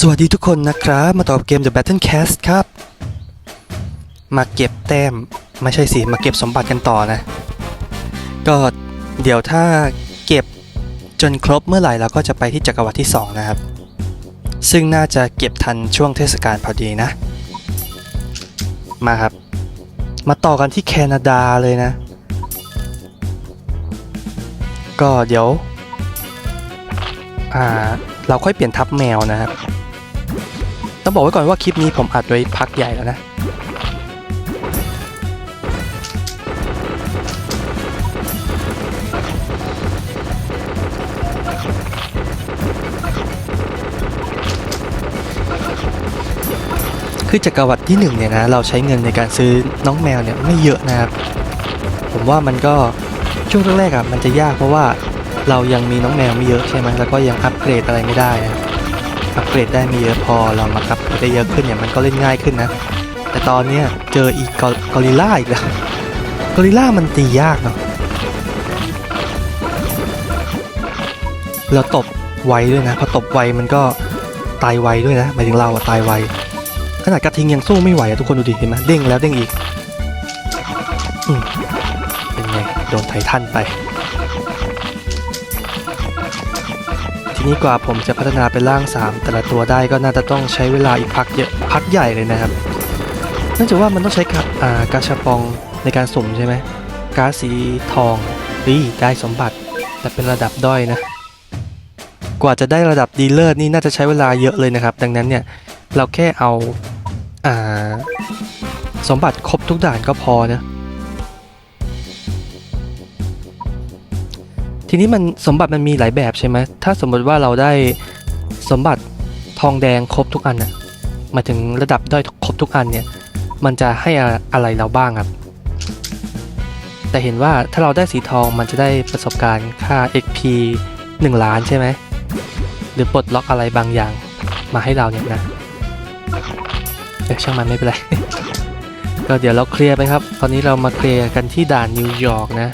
สวัสดีทุกคนนะครับ มาต่อเกม The Battle Cast ครับ มาเก็บแต้ม ไม่ใช่สิ มาเก็บสมบัติกันต่อนะ ก็เดี๋ยวถ้าเก็บจนครบเมื่อไหร่เราก็จะไปที่จักรวรรดิที่ 2 นะครับ ซึ่งน่าจะเก็บทันช่วงเทศกาลพอดีนะ มาครับ มาต่อกันที่แคนาดาเลยนะ ก็เดี๋ยว อ่าเราค่อยเปลี่ยนทับแมวนะครับ ต้องบอกไว้ก่อนว่าคลิปนี้ผมอัดไว้พักใหญ่แล้วนะคือจักรวรรดิที่หนึ่งเนี่ยนะเราใช้เงินในการซื้อน้องแมวเนี่ยไม่เยอะนะครับ ผมว่ามันก็ช่วงแรกๆอะมันจะยากเพราะว่าเรายังมีน้องแมวไม่เยอะใช่ไหมแล้วก็ยังอัปเกรดอะไรไม่ได้นะ อัปเกรดได้ไม่เยอะพอเรามาอัปเกรดได้เยอะขึ้นเนี่ยมันก็เล่นง่ายขึ้นนะ แต่ตอนเนี้ยเจออีกกอริล่าอีกแล้วกอริล่ามันตียากเนาะเราตบไวด้วยนะพอตบไวมันก็ตายไวด้วยนะหมายถึงเราอะตายไวขนาดกระทิงยังสู้ไม่ไหวอะทุกคนดูดิเห็นไหมเด้งแล้วเด้งอีกอเป็นไงโดนไททันไป นี้กว่าผมจะพัฒนาเป็นร่าง 3 แต่ละตัวได้ก็น่าจะต้องใช้เวลาอีกพักเยอะพักใหญ่เลยนะครับเนื่องจากว่ามันต้องใช้กาอ่ากาชาปองในการสุ่มใช่ไหมกาสีทองดีได้สมบัติ แต่เป็นระดับด้อยนะ กว่าจะได้ระดับดีเลิศนี่น่าจะใช้เวลาเยอะเลยนะครับ ดังนั้นเนี่ยเราแค่เอาอาสมบัติครบทุกด่านก็พอนะ ทีนี้มันสมบัติมันมีหลายแบบใช่ไหมถ้าสมมติว่าเราได้สมบัติทองแดงครบทุกอันน่ะหมายถึงระดับด้อยครบทุกอันเนี่ย มันจะให้อะไรเราบ้างครับ แต่เห็นว่าถ้าเราได้สีทองมันจะได้ประสบการณ์ค่า XP 1 ล้านใช่ไหม หรือปลดล็อกอะไรบางอย่างมาให้เราเนี่ยนะเอ้ยช่างมันไม่เป็นไร ก็เดี๋ยวเราเคลียร์ไปครับ ตอนนี้เรามาเคลียร์กันที่ด่านนิวยอร์กนะ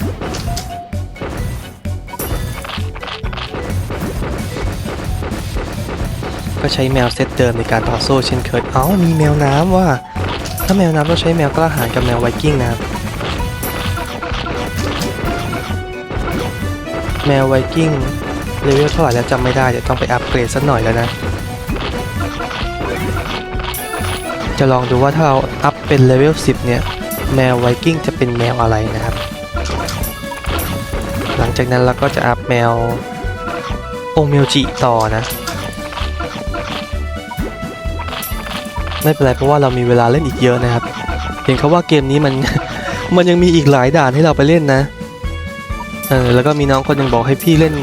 ก็ใช้แมวเซตเดิมในการต่อสู้เช่นเคย เอ้า มีแมวน้ำว่า ถ้าแมวน้ำต้องใช้แมวกล้าหาญกับแมวไวกิ้งนะครับ แมวไวกิ้งเลเวลเท่าไหร่แล้วจำไม่ได้ เดี๋ยวต้องไปอัปเกรดสักหน่อยแล้วนะ จะลองดูว่าถ้าเราอัพเป็นเลเวล 10 เนี่ย แมวไวกิ้งจะเป็นแมวอะไรนะครับ หลังจากนั้นเราก็จะอัพแมวองเมลจิต่อนะ ไม่เป็นไรเพราะว่าเรามีเวลาเล่นอีกเยอะนะครับ เห็นเขาว่าเกมนี้มัน มันยังมีอีกหลายด่านให้เราไปเล่นนะ เออแล้วก็มีน้องคนยังบอกให้พี่เล่น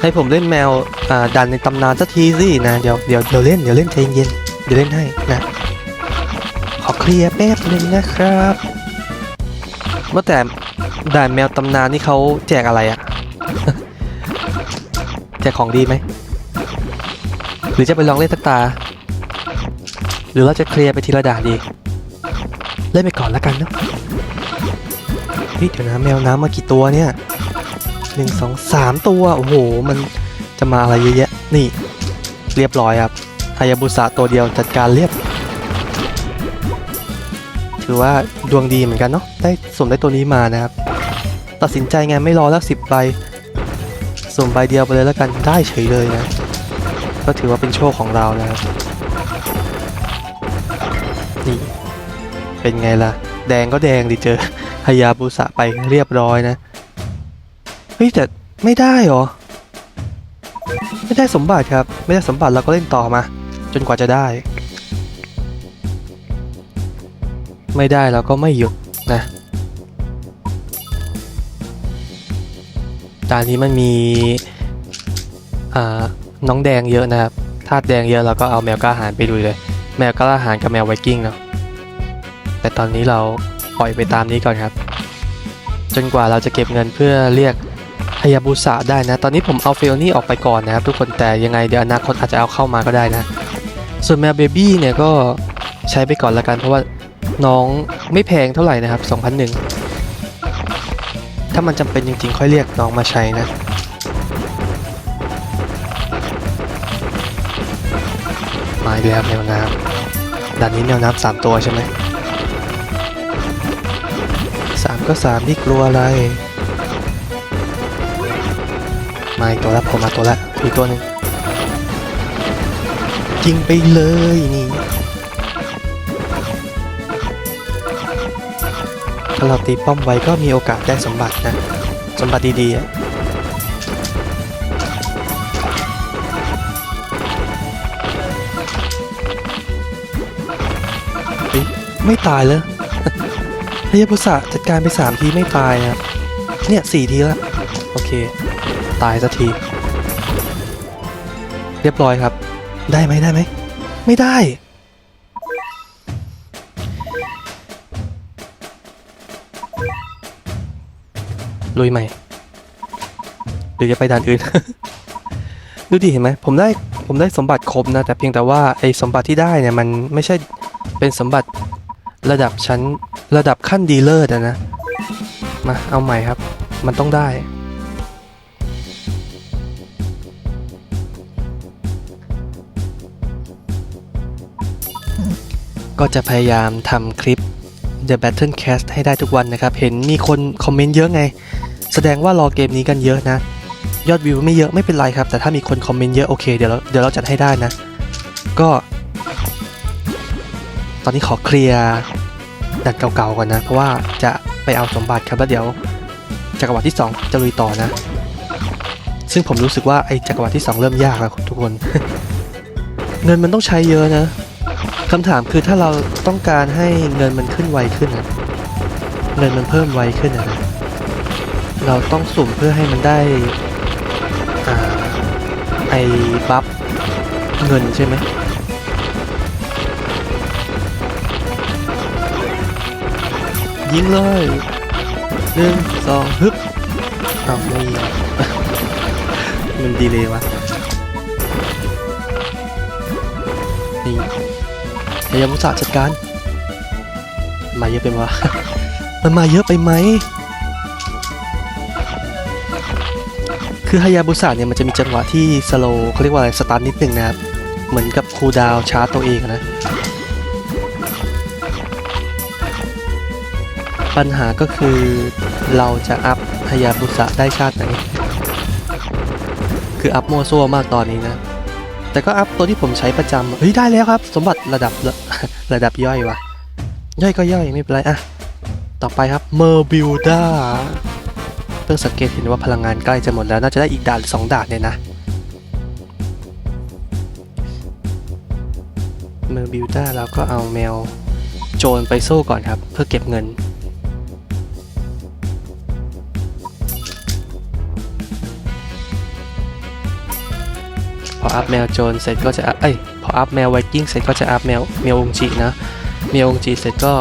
ให้ผมเล่นแมวอ่าด่านในตำนานสักทีสินะเดี๋ยวเดี๋ยวเดี๋ยวเล่นเดี๋ยวเล่นใจเย็นเดี๋ยวเล่นให้นะขอเคลียร์แป๊บนึงนะครับเมื่อแต่ด่านแมวตำนานนี่เขาแจกอะไรอะแจกของดีไหมหรือจะไปลองเล่นสักตา รือเราจะเคลียร์ไปทีละด่านดี เล่นไปก่อนแล้วกันเนาะเฮ้ยเดี๋ยวนะแมวน้ำมากี่ตัวเนี่ยหนึ่งสองสามตัว โอ้โห มันจะมาอะไรเยอะแยะ นี่ เรียบร้อยครับฮายาบุสะตัวเดียวจัดการเรียบ ถือว่าดวงดีเหมือนกันเนาะได้สมได้ตัวนี้มานะครับ ตัดสินใจไงไม่รอแล้วสิบใบสมใบเดียวไปเลยแล้วกันได้เฉยเลยนะ ก็ถือว่าเป็นโชคของเรานะครับ เป็นไงล่ะ แดงก็แดงดิเจอฮายาบุสะไปเรียบร้อยนะ เฮ้ยแต่ไม่ได้เหรอ ไม่ได้สมบัติครับ ไม่ได้สมบัติเราก็เล่นต่อมา จนกว่าจะได้ ไม่ได้เราก็ไม่หยุดนะด่านนี้มันมีอ่าน้องแดงเยอะนะครับธาตุแดงเยอะเราก็เอาแมวกล้าหาญไปดูเลย แมวกล้าหาญกับแมวไวกิ้งเนาะ แต่ตอนนี้เราปล่อยไปตามนี้ก่อนครับ จนกว่าเราจะเก็บเงินเพื่อเรียกฮายาบุสะได้นะ ตอนนี้ผมเอาเฟลนี่ออกไปก่อนนะครับ ทุกคนแต่ยังไงเดี๋ยวอนาคตอาจจะเอาเข้ามาก็ได้นะ ส่วนแมวเบบี้เนี่ยก็ใช้ไปก่อนละกันเพราะว่าน้องไม่แพงเท่าไหร่นะครับ2,001 ถ้ามันจำเป็นจริงๆ ค่อยเรียกน้องมาใช้นะมาอีกแล้วแมวน้ำด่านนี้แมวน้ำสามตัวใช่ไหม ก็สามที่กลัวอะไร มาอีกตัวละผมมาตัวละอีกตัวหนึ่งยิงไปเลยนี่ถ้าเราตีป้อมไว้ก็มีโอกาสได้สมบัตินะ สมบัติดีๆอะไม่ตายเลย พยาบุษะจัดการไปสามทีไม่ตายครับ เนี่ยสี่ทีแล้ว โอเค ตายสักที เรียบร้อยครับ ได้ไหมได้ไหม ไม่ได้ ลุยใหม่ หรือจะไปด่านอื่น ดูดิเห็นไหม ผมได้ ผมได้สมบัติครบนะ แต่เพียงแต่ว่าไอ้สมบัติที่ได้เนี่ยมันไม่ใช่เป็นสมบัติ ระดับชั้นระดับขั้นดีเลิศอะนะ มาเอาใหม่ครับ มันต้องได้ ก็จะพยายามทำคลิป The Battle Cast ให้ได้ทุกวันนะครับ เห็นมีคนคอมเมนต์เยอะไง แสดงว่ารอเกมนี้กันเยอะนะ ยอดวิวไม่เยอะไม่เป็นไรครับ แต่ถ้ามีคนคอมเมนต์เยอะโอเคเดี๋ยวเราเดี๋ยวเราจัดให้ได้นะ ก็ ตอนนี้ขอเคลียร์ ดัดเก่าๆก่อนนะ เพราะว่าจะไปเอาสมบัติครับแล้วเดี๋ยวจักรวรรดิที่ 2 จะลุยต่อนะ ซึ่งผมรู้สึกว่าไอ้จักรวรรดิที่ 2 เริ่มยากแล้วทุกคน เงินมันต้องใช้เยอะนะคำถามคือถ้าเราต้องการให้เงินมันขึ้นไวขึ้นอะเงินมันเพิ่มไวขึ้นอะนะเราต้องสุ่มเพื่อให้มันได้อไอ้บัฟเงินใช่ไหม ยิงเลยหนึ่งสองฮึบอ้าวไม่ยิงมันดีเลยวะนี่พยายามอุตส่าห์จัดการมาเยอะไปวะมันมาเยอะไปไหมคือฮายาบุสะเนี่ยมันจะมีจังหวะที่สโลเขาเรียกว่าอะไรสตาร์นิดหนึ่งนะครับ เหมือนกับคูดาวชาร์จตัวเองนะ ปัญหาก็คือเราจะอัพฮายาบุสะได้ชาติไหน คืออัพมัวซั่วมากตอนนี้นะ แต่ก็อัพตัวที่ผมใช้ประจำเฮ้ยได้แล้วครับ สมบัติระดับระดับย่อยวะย่อยก็ย่อยไม่เป็นไรอะต่อไปครับเมอร์บิลดาเพิ่งสังเกตเห็นว่าพลังงานใกล้จะหมดแล้ว น่าจะได้อีกด่านสองด่านเนี่ยนะเมอร์บิวต้าเราก็เอาแมวโจรไปสู้ก่อนครับ เพื่อเก็บเงิน อัพแมวโจรเสร็จก็จะเอ้ยพออัพแมวไวกิ้งเสร็จก็จะอัพแมวแมวองจีนะแมวองจีเสร็จก็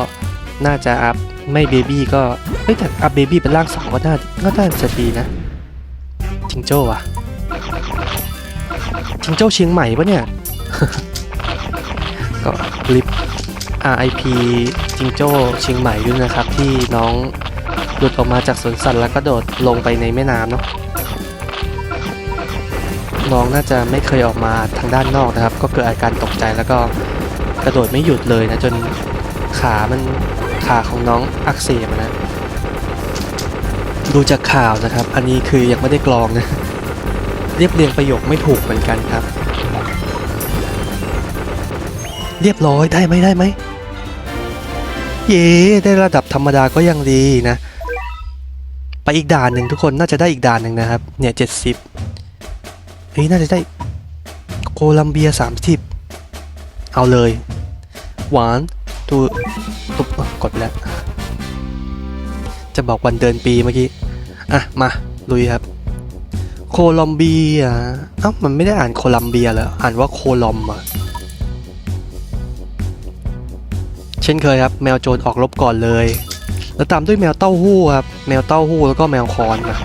น่าจะอัพไม่เบบี้ก็เฮ้ยแต่อัพเบบี้เป็นร่างสองก็น่าก็น่าจะดีนะจิงโจ้อะจิงโจ้เชียงใหม่ปะเนี่ยก็ลิฟ RIP จิงโจ้เชียงใหม่ด้วยนะครับ ที่น้องหลุดออกมาจากสวนสัตว์แล้วก็โดดลงไปในแม่น้ำเนาะ น้องน่าจะไม่เคยออกมาทางด้านนอกนะครับ ก็เกิดอาการตกใจแล้วก็กระโดดไม่หยุดเลยนะจนขามันขาของน้องอักเสบนะดูจากข่าวนะครับ อันนี้คือยังไม่ได้กรองนะเรียบเรียงประโยคไม่ถูกเหมือนกันครับ เรียบร้อยได้ไหมได้ไหมเย้ได้ระดับธรรมดาก็ยังดีนะ ไปอีกด่านหนึ่งทุกคนน่าจะได้อีกด่านหนึ่งนะครับ เนี่ยเจ็ดสิบ เฮ้ยน่าจะได้โคลัมเบียสามสิบเอาเลย หวานตูตุ๊บกดไปแล้ว จะบอกวันเดินปีเมื่อกี้ อะ มาลุยครับ โคลอมเบียเอ้ามันไม่ได้อ่านโคลัมเบียเหรออ่านว่าโคลอมอะเช่นเคยครับ แมวโจรออกรบก่อนเลย แล้วตามด้วยแมวเต้าหู้ครับ แมวเต้าหู้แล้วก็แมวคอนนะค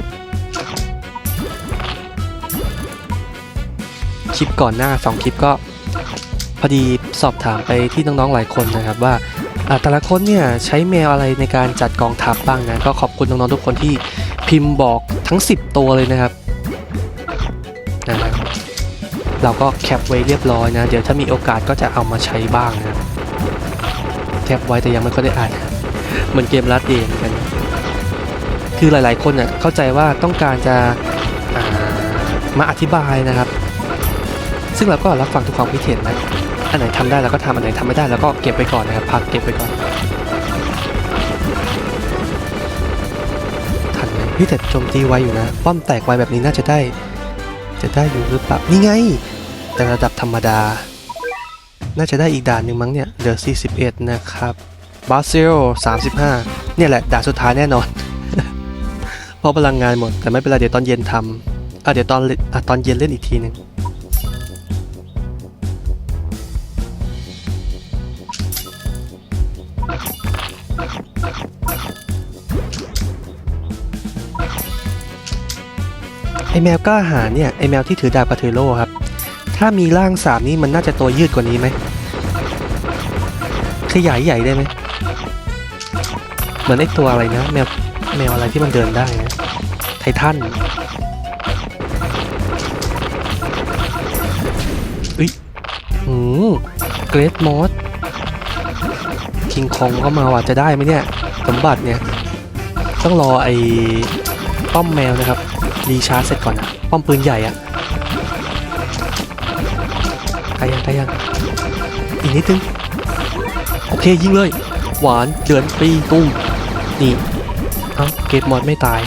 คลิปก่อนหน้าสองคลิปก็พอดีสอบถามไปที่น้องๆหลายคนนะครับว่าอ่าแต่ละคนเนี่ยใช้แมวอะไรในการจัดกองทัพบ้างนะก็ขอบคุณน้องๆทุกคนที่พิมพ์บอกทั้ง 10 ตัวเลยนะครับนะครับเราก็แคปไว้เรียบร้อยนะ เดี๋ยวถ้ามีโอกาสก็จะเอามาใช้บ้างนะแคปไว้แต่ยังไม่ค่อยได้อ่านเหมือนเกมลัดเองกัน คือหลายๆคนเน่ะเข้าใจว่าต้องการจะามาอธิบายนะครับ ซึ่งเราก็รับฟังทุกความคิดเห็นนะอันไหนทำได้เราก็ทำอันไหนทำไม่ได้เราก็เก็บไปก่อนนะครับพักเก็บไปก่อนทันไหมเฮ้ยแต่โจมตีไวอยู่นะ ป้อมแตกไวแบบนี้น่าจะได้ จะได้อยู่หรือเปล่านี่ไง แต่ระดับธรรมดา น่าจะได้อีกด่านหนึ่งมั้งเนี่ยเหลือ41 นะครับบาเซล35 เนี่ยแหละด่านสุดท้ายแน่นอนเพราะพลังงานหมดแต่ไม่เป็นไรเดี๋ยวตอนเย็นทำอะเดี๋ยวตอนเล่นอะตอนเย็นเล่นอีกทีหนึ่ง ไอแมวกล้าหาเนี่ยไอแมวที่ถือดาบกระเทโรครับ ถ้ามีร่างสามนี่มันน่าจะตัวยืดกว่านี้ไหมขยายใหญ่ได้ไหมเหมือนไอตัวอะไรนะ แมวแมวอะไรที่มันเดินได้นะไททันอุ้ยอืมเกรดมอสคิงคองก็มาว่ะจะได้ไหมเนี่ย สมบัติเนี่ย ต้องรอไอ้ป้อมแมวนะครับ รีชาร์จเสร็จก่อนอะป้อมปืนใหญ่อะตายยังตายยังอีกนิดนึงโอเคยิงเลย หวานเดือนปีตุ้มนี่เอ้าเกรดมอสไม่ตาย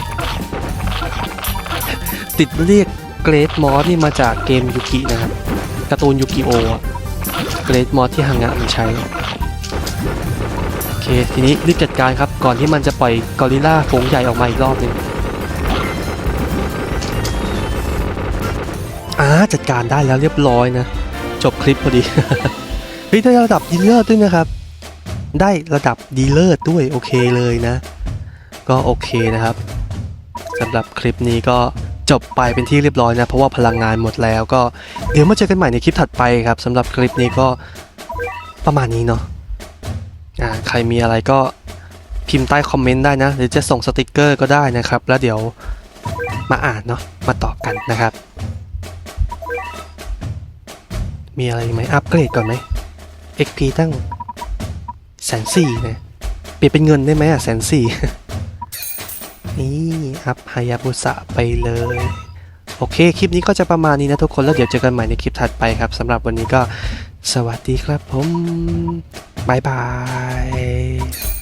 ติดเรียกเกรดมอสนี่มาจากเกมยูกินะครับการ์ตูนยูกิโออะเกรดมอสที่ฮังงะมันใช้โอเคทีนี้รีบจัดการครับก่อนที่มันจะปล่อยกอริลลาฝูงใหญ่ออกมาอีกรอบหนึง จัดการได้แล้วเรียบร้อยนะ จบคลิปพอดี เฮ้ยได้ระดับดีเลอร์ด้วยนะครับ ได้ระดับดีเลอร์ด้วยโอเคเลยนะ ก็โอเคนะครับสำหรับคลิปนี้ก็จบไปเป็นที่เรียบร้อยนะ เพราะว่าพลังงานหมดแล้วก็เดี๋ยวมาเจอกันใหม่ในคลิปถัดไปครับสำหรับคลิปนี้ก็ประมาณนี้เนาะอ่าใครมีอะไรก็พิมพ์ใต้คอมเมนต์ได้นะ หรือจะส่งสติกเกอร์ก็ได้นะครับ แล้วเดี๋ยวมาอ่านเนาะมาตอบกันนะครับ มีอะไรไหมอัปเกรดก่อนไหม XP ตั้งแสนสี่นะเปลี่ยนเป็นเงินได้ไหมอะแสนสี่นี่อัพฮายาบุสะไปเลย โอเค คลิปนี้ก็จะประมาณนี้นะทุกคนแล้วเดี๋ยวเจอกันใหม่ในคลิปถัดไปครับสำหรับวันนี้ก็สวัสดีครับผมบายบาย